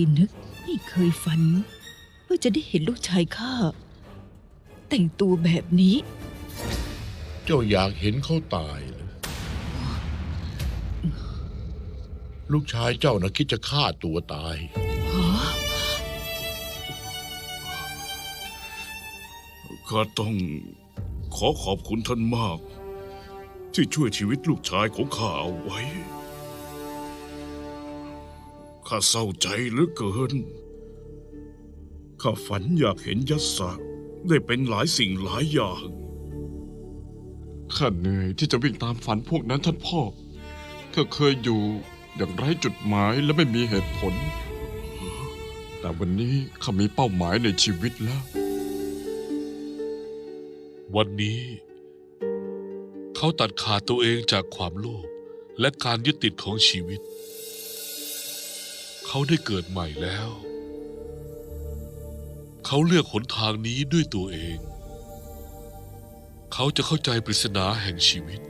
ยนึก ไม่เคยฝัน ว่าจะได้เห็นลูกชายข้าแต่งตัวแบบนี้ เจ้าอยากเห็นเขาตายเหรอลูกชายเจ้านะคิดจะฆ่าตัวตาย ข้าต้องขอขอบคุณท่านมาก ที่ช่วยชีวิตลูกชายของข้าเอาไว้ ข้าเศร้าใจเหลือเกิน ข้าฝันอยากเห็นยัสสะได้เป็นหลายสิ่งหลายอย่าง ข้าเหนื่อยที่จะวิ่งตามฝันพวกนั้นท่านพ่อ ข้าเคยอยู่อย่างไร้จุดหมายและไม่มีเหตุผล แต่วันนี้ข้ามีเป้าหมายในชีวิตแล้ว วันนี้ เขาตัดขาดตัวเองจากความโลภและการยึดติดของชีวิต เขาได้เกิดใหม่แล้ว เขาเลือกหนทางนี้ด้วยตัวเอง เขาจะเข้าใจปริศนาแห่งชีวิต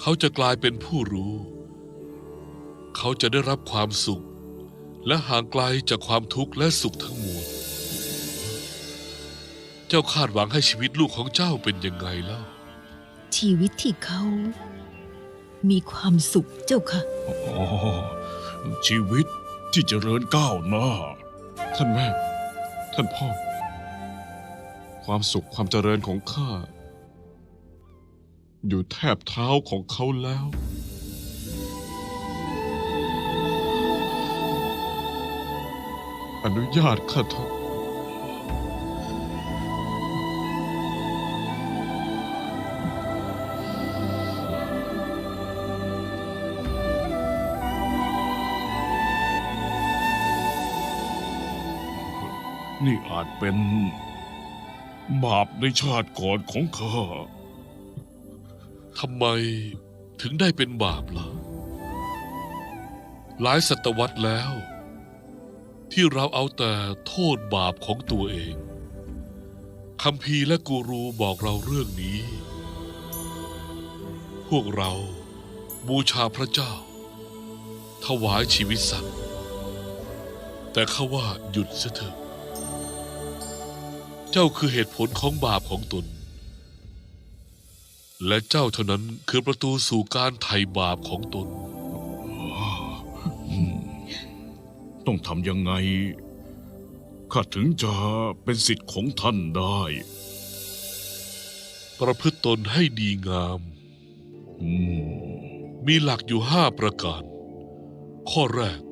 เขาจะกลายเป็นผู้รู้ เขาจะได้รับความสุข และห่างไกลจากความทุกข์และสุขทั้งมวล เจ้าคาดหวังให้ชีวิตลูกของเจ้าเป็นยังไงเล่า ชีวิตที่เขา มีความสุขเจ้าค่ะอ๋อชีวิต ที่จเจริญก้าวหน้า ท่านแม่ ท่านพ่อ ความสุขความเจริญของข้า อยู่แทบเท้าของเขาแล้ว อนุญาตข้าเถอะ นี่อาจเป็น บาปในชาติก่อนของข้า ทำไมถึงได้เป็นบาปล่ะ หลายศตวรรษแล้ว ที่เราเอาแต่โทษบาปของตัวเองคำพีร์และกูรูบอกเราเรื่องนี้ พวกเราบูชาพระเจ้า ถวายชีวิตสัตว์ แต่ข้าว่าหยุดเสียเถอะ เจ้าคือเหตุผลของบาปของตน และเจ้าเท่านั้นคือประตูสู่การไถ่บาปของตน ต้องทำยังไง ข้าถึงจะเป็นสิทธิ์ของท่านได้ ประพฤติตนให้ดีงามอืมมีหลักอยู่ห้าประการ ข้อแรก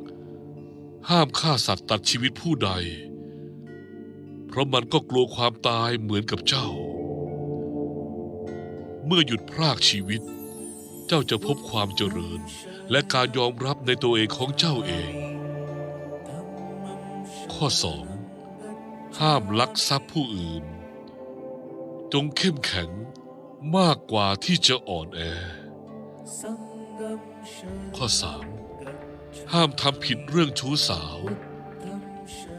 ห้ามฆ่าสัตว์ตัดชีวิตผู้ใด เพราะมันก็กลัวความตายเหมือนกับเจ้า เมื่อหยุดพรากชีวิต เจ้าจะพบความเจริญ และการยอมรับในตัวเองของเจ้าเอง ข้อสองห้ามลักทรัพย์ผู้อื่น จงเข้มแข็งมากกว่าที่จะอ่อนแอ ข้อสามห้ามทำผิดเรื่องชู้สาว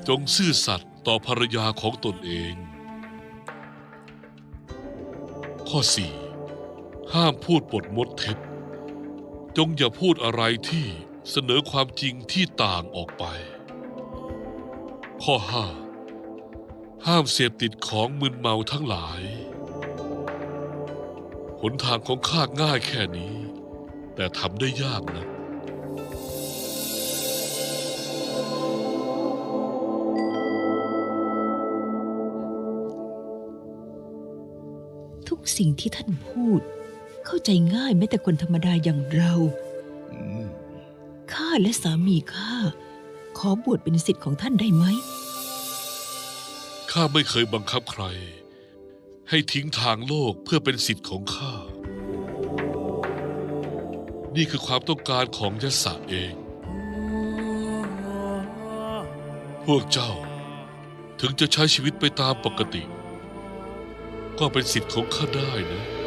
จงซื่อสัตย์ต่อภรรยาของตนเอง ข้อสี่ห้ามพูดปดมดเท็จ จงอย่าพูดอะไรที่เสนอความจริงที่ต่างออกไป ข้อห้าห้ามเสพติดของมึนเมาทั้งหลาย หนทางของข้าง่ายแค่นี้ แต่ทำได้ยากนะ สิ่งที่ท่านพูด เข้าใจง่ายแม้แต่คนธรรมดาอย่างเราข้าและสามีข้าขอบวชเป็นสิทธิ์ของท่านได้ไหมข้าไม่เคยบังคับใคร ให้ทิ้งทางโลกเพื่อเป็นสิทธิ์ของข้า นี่คือความต้องการของยศะเอง พวกเจ้าถึงจะใช้ชีวิตไปตามปกติ ก็เป็นสิทธิ์ของข้าได้นะ